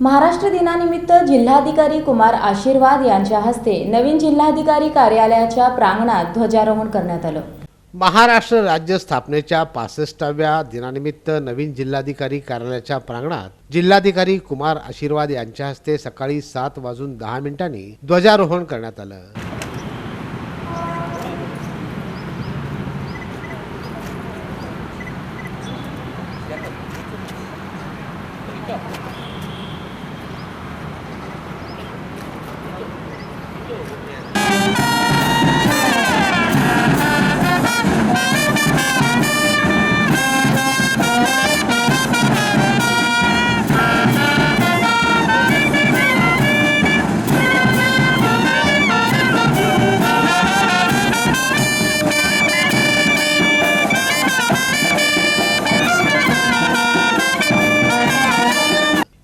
महाराष्ट्र दिनानिमित्त जिल्हाधिकारी कुमार आशीर्वाद यांच्या हस्ते नवीन जिल्हाधिकारी कार्यालयाच्या प्रांगणात ध्वजारोहण करण्यात आलं. महाराष्ट्र राज्य स्थापनेच्या पासष्टाव्या दिनानिमित्त नवीन जिल्हाधिकारी कार्यालयाच्या प्रांगणात जिल्हाधिकारी कुमार आशीर्वाद यांच्या हस्ते सकाळी सात वाजून दहा मिनिटांनी ध्वजारोहण करण्यात आलं. Yeah.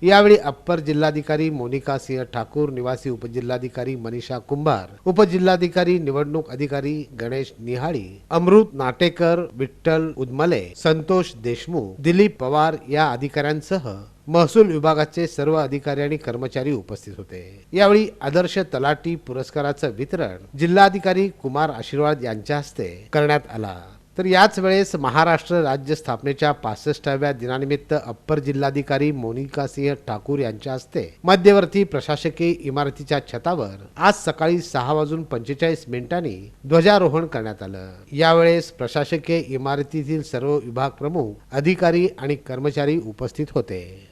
यावेळी अप्पर जिल्हाधिकारी मोनिका सिंह ठाकूर निवासी उपजिल्हाधिकारी मनीषा कुंभार उपजिल्हाधिकारी निवडणूक अधिकारी गणेश निहाळी अमृत नाटेकर विठ्ठल उदमले संतोष देशमुख दिलीप पवार या अधिकाऱ्यांसह महसूल विभागाचे सर्व अधिकारी आणि कर्मचारी उपस्थित होते. यावेळी आदर्श तलाठी पुरस्काराचं वितरण जिल्हाधिकारी कुमार आशीर्वाद यांच्या हस्ते करण्यात आला. तर याच वेळेस महाराष्ट्र राज्य स्थापनेच्या पासष्टाव्या दिनानिमित्त अप्पर जिल्हाधिकारी मोनिका सिंह ठाकूर यांच्या हस्ते मध्यवर्ती प्रशासकीय इमारतीच्या छतावर आज सकाळी सहा वाजून पंचेचाळीस मिनिटांनी ध्वजारोहण करण्यात आलं. यावेळेस प्रशासकीय इमारतीतील सर्व विभाग प्रमुख अधिकारी आणि कर्मचारी उपस्थित होते.